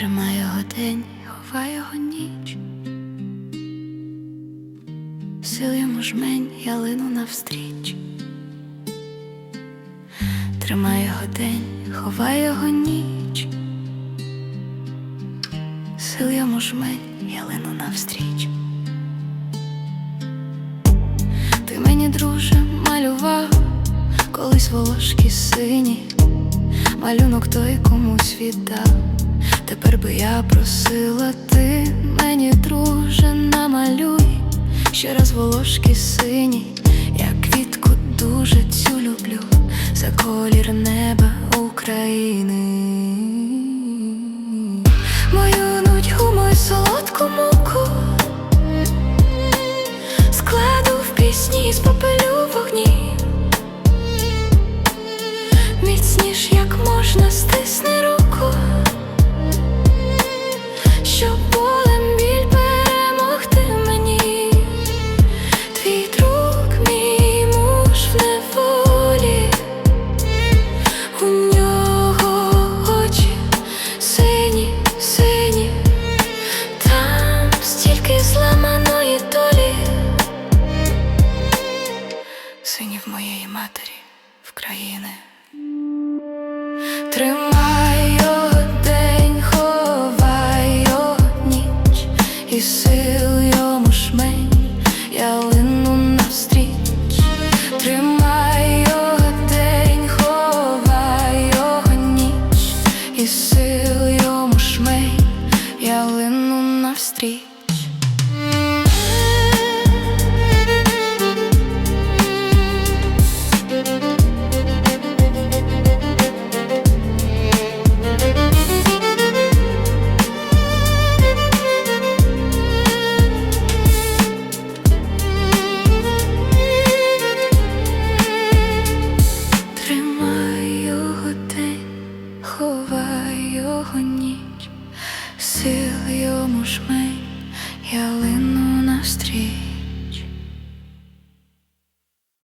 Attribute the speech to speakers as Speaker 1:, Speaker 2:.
Speaker 1: Тримай його день, ховай його ніч, сил йому жмень, я лину навстріч, тримай його день, ховай його ніч, сил йому жмень, я лину навстріч. Ти мені, друже, малював, колись волошки сині, малюнок той комусь віддав. Тепер би я просила ти мені, друже, намалюй. Ще раз волошки сині, я квітку дуже цю люблю. За колір неба України. Мою нудьгу, мою солодку муку. Складу в пісні з попелю щоб болем біль мені. Твій друг, мій муж неволі, у нього очі сині, сині, там стільки зламаної долі, синів моєї матері в країни. Тримай і сил йому шмень, я лину навстріч, тримай його день, ховай його ніч, і сил йому шмень, я лину навстріч. його ніч, сил йому жмень, я лину настрій.